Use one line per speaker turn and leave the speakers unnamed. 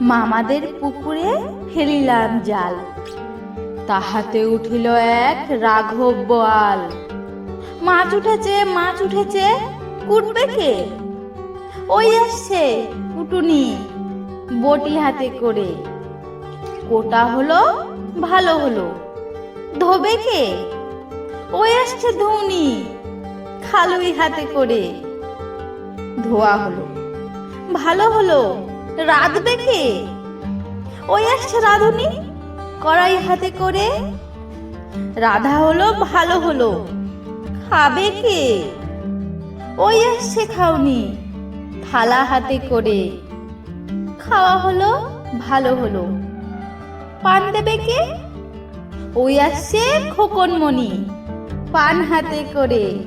মামাদের পুকুরে ফেলিলাম জাল। তাহাতে উঠিল এক রাঘব বোয়াল, মাছ উঠেছে মাছ উঠেছে কুটবে কে? ওই আসছে কুটুনি বটি হাতে করে। কোটা হলো, ভালো হলো, ধোবে কে? ওই আসছে ধৌনি, খালুই হাতে করে। ধোয়া হলো, ভালো হলো রাঁধবে কে ওই আসছে রাঁধুনি, কড়াই হাতে করে, রাধা হলো, ভালো হলো, খাবে কে? ওই আসছে খাওনি, থালা হাতে করে, খাওয়া হলো, ভালো হলো, পান দেবে কে? ওই আসছে খোকনমণি, পান হাতে করে।